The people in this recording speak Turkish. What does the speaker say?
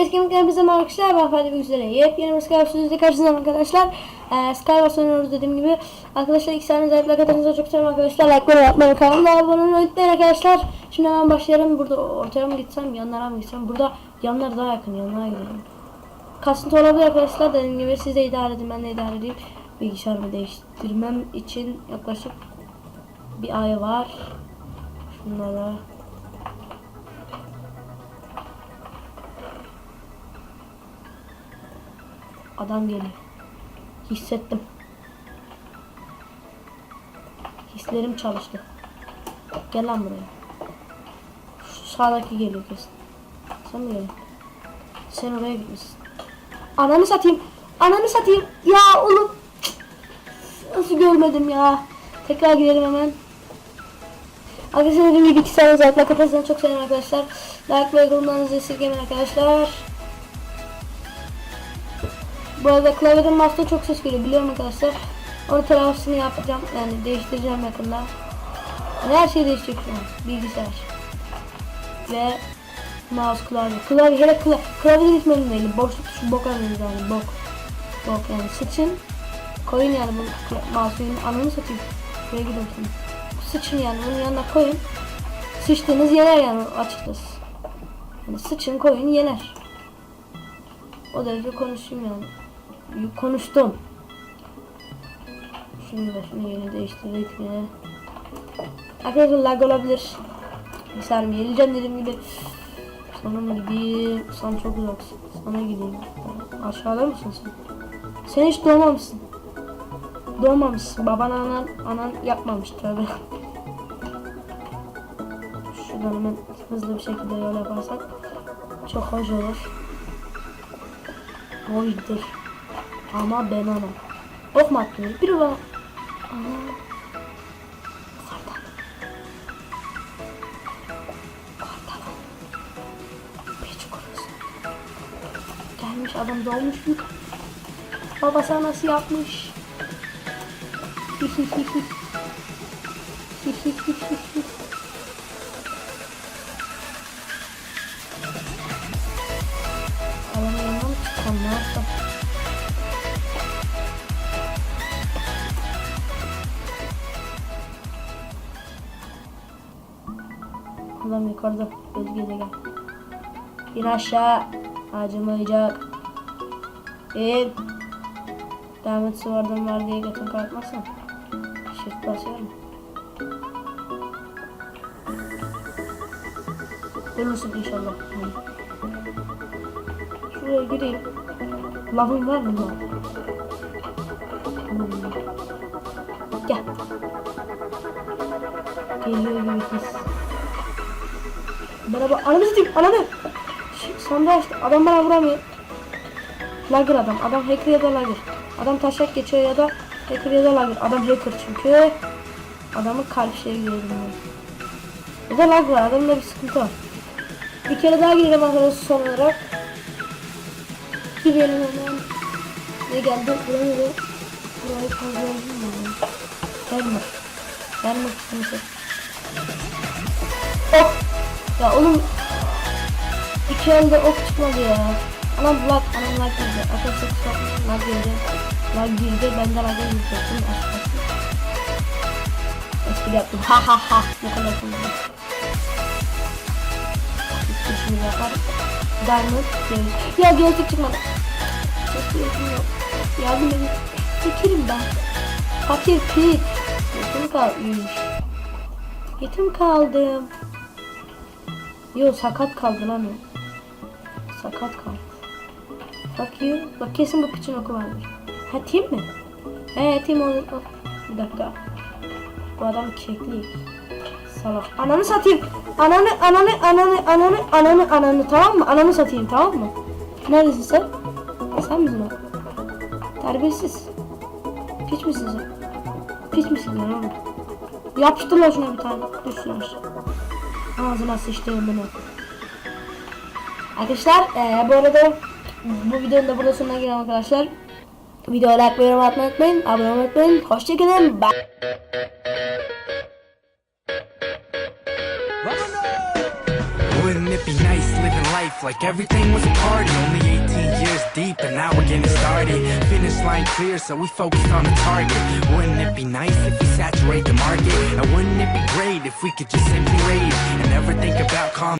etkinliklerimize merhaba arkadaşlar. Ben Fatih Bilgisayar'a yepyeni bir Skype sözlüğü karşınızdayım arkadaşlar. Ee, Skype oynuyoruz dediğim gibi. Arkadaşlar iki saniye zayıfla katılınızı çok seviyorum arkadaşlar. Like'ları yapmayı, kanalıma abone olmayı arkadaşlar. Şimdi hemen başlayalım. Burada ortaya mı gitsem, yanlara mı gitsem? Burada yanlar daha yakın, yanlara gidelim. Kasıntı olabilir arkadaşlar. Dediğim gibi siz de idare edin, ben de idare edeyim. Bilgisayarımı değiştirmem için yaklaşık bir ay var. Şunlara Adam geliyor. Hissettim. Hislerim çalıştı. Gel lan buraya. Şu sağdaki geliyor kesin. Sen mi geliyorsun? Sen oraya gitmişsin. Ananı satayım. Ananı satayım. Ya oğlum. Nasıl görmedim ya. Tekrar gidelim hemen. Arkadaşlar dediğim gibi 2 saniye like atarsanız çok sevinirim arkadaşlar. Like ve yorumlarınızı esirgemeyin arkadaşlar. Bu arada klavyeden mouse'da çok ses geliyor biliyorum arkadaşlar. Onu telafisini yapacağım yani değiştireceğim yakında. Yani her şey değişecek şu an. Bilgisayar. Ve mouse klavye. Klavye hele klavye. Klavye gitmedim değil. Boşluk tuşu bok arıyoruz yani bok. Bok yani sıçın. Koyun yani bu mouse'un anını satayım. Şuraya gidiyorum. Sıçın yani bunun yanına koyun. Sıçtığınız yener yani açıkçası. Yani sıçın koyun yener. O derece konuşayım yani. Konuştum. Şimdi de şunu yeni değiştirdik mi? Arkadaşlar lag olabilir. Bir saniye geleceğim dediğim gibi. Sana mı gideyim? Sen çok uzaksın. Sana gideyim. Aşağıda mısın sen? Sen hiç doğmamışsın. Doğmamışsın. Baban anan, anan yapmamış tabi. Şuradan hemen hızlı bir şekilde yol yaparsak çok hoş olur. Hoşdur. Ama ben ona. Ok mu attın? Bir ulan. Ana. Kartal. Kartal. Piç kurusu. Gelmiş adam doğmuş mu? Babası nasıl yapmış? Adam yukarıda Özge de gel. İn aşağı. Acımayacak. İn. Devam et sıvardan var diye götün kalkmasın. Shift basıyorum. Ölürsün inşallah. Şuraya gireyim. Lavın var mı lan? Hmm. Gel. Geliyor gibi his. Merhaba. Ananı satayım. Ananı. Ş- Sandığı açtı. Adam bana vuramıyor. Lagger adam. Adam hacker ya da lagger. Adam taşak geçiyor ya da hacker ya da lagger. Adam hacker çünkü. Adamın kalp şeyi gördüm ben. Ya da lag var. Adamda bir sıkıntı var. Bir kere daha girelim arkadaşlar son olarak. Girelim hemen. Ne geldi? Buraya da burayı kazandım mı? Gelme. Gelme kimse. Ok. Ya oğlum iki elde ok çıkmadı ya. Anam lag, anam lag girdi. Arkadaşlar bakmayın, lag girdi. Lag girdi, ben de lag'a girecektim. Açıkçası. Espri yaptım. Ha ha ha. Ne kadar komik. Şimdi yapar. Diamond gözlük. Ya gözlük çıkmadı. Sesli yazım yok. Yardım edin. Fakirim ben. Fakir pit. Yetim kalmış. Yetim kaldım. Yo sakat kaldı lan o. Sakat kaldı. Bak you. Bak kesin bu piçin oku vardır. Ha tim mi? He tim olur. Bir dakika. Bu adam keklik. Salak. Ananı satayım. Ananı, ananı, ananı, ananı, ananı, ananı. Tamam mı? Ananı satayım tamam mı? Neredesin sen? Sen misin o? Terbiyesiz. Piç misin sen? Piç misin lan oğlum? Yapıştır lan şuna bir tane. Düşsün aşağı. Ağzına sıçtığım bunu. Arkadaşlar eee, bu arada bu videonun da burada sonuna gelelim arkadaşlar. Videoya like yorum atmayı unutmayın. Abone olmayı unutmayın. Hoşçakalın. Bye. Wouldn't it be nice living life like everything was a party? Only 18 years deep and now we're getting started. Finish line clear, so we focused on the target. Wouldn't it be nice if we saturate the market? And wouldn't it be great if we could just simply rave and never think about calm?